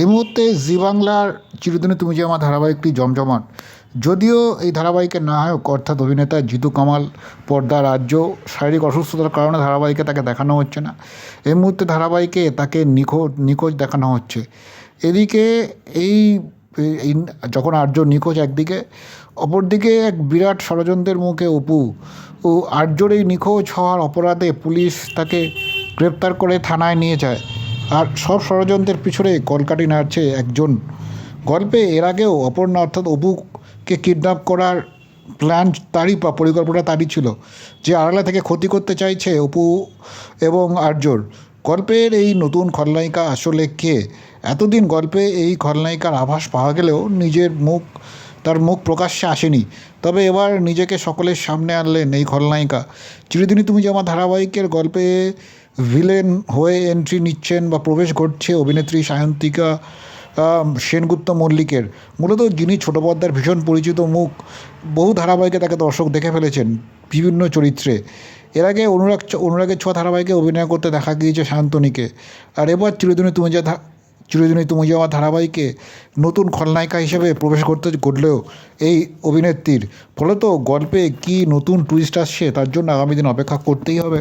এই মুহূর্তে জি বাংলার চিরদিনে তুমি যে আমার ধারাবাহিকটি জমজমাট, যদিও এই ধারাবাহিকের নায়ক অর্থাৎ অভিনেতা জিতু কামাল, পর্দা রাজ্য, শারীরিক অসুস্থতার কারণে ধারাবাহিকে তাকে দেখানো হচ্ছে না। এই মুহূর্তে ধারাবাহিকে তাকে নিখোঁজ নিখোঁজ দেখানো হচ্ছে। এদিকে এই যখন আর্য নিখোঁজ একদিকে, অপরদিকে এক বিরাট ষড়যন্ত্রের মুখে অপু, ও আর্যর এই নিখোঁজ হওয়ার অপরাধে পুলিশ তাকে গ্রেপ্তার করে থানায় নিয়ে যায়। আর সব ষড়যন্ত্রের পিছনে কলকাটি নাড়ছে একজন। গল্পে এর আগেও অপর্ণা অর্থাৎ অপুকে কিডন্যাপ করার প্ল্যান তারই পরিকল্পনা তারই ছিল, যে আড়ালে থেকে ক্ষতি করতে চাইছে অপু এবং আর্যর। গল্পের এই নতুন খলনায়িকা আসলে কে? এতদিন গল্পে এই খলনায়িকার আভাস পাওয়া গেলেও নিজের মুখ তার মুখ প্রকাশ্যে আসেনি। তবে এবার নিজেকে সকলের সামনে আনলেন এই খলনায়িকা। চিরদিনই তুমি যে আমার ধারাবাহিকের গল্পে ভিলেন হয়ে এন্ট্রি নিচ্ছেন বা প্রবেশ ঘটছে অভিনেত্রী সায়ন্তিকা সেনগুপ্ত মল্লিকের। মূলত যিনি ছোটো পর্দার ভীষণ পরিচিত মুখ, বহু ধারাবাহিকে তাকে দর্শক দেখে ফেলেছেন বিভিন্ন চরিত্রে। এর আগে অনুরাগ অনুরাগের ছোঁয়া ধারাবাহিকে অভিনয় করতে দেখা গিয়েছে শান্তনীকে আর এবার চিরদিনই তুমি যে চিরদিনই তুমি যাওয়া ধারাবাহিকে নতুন খলনায়িকা হিসেবে প্রবেশ করতে করলেও এই অভিনেত্রীর। ফলত গল্পে কী নতুন টুইস্ট আসছে তার জন্য আগামী দিন অপেক্ষা করতেই হবে।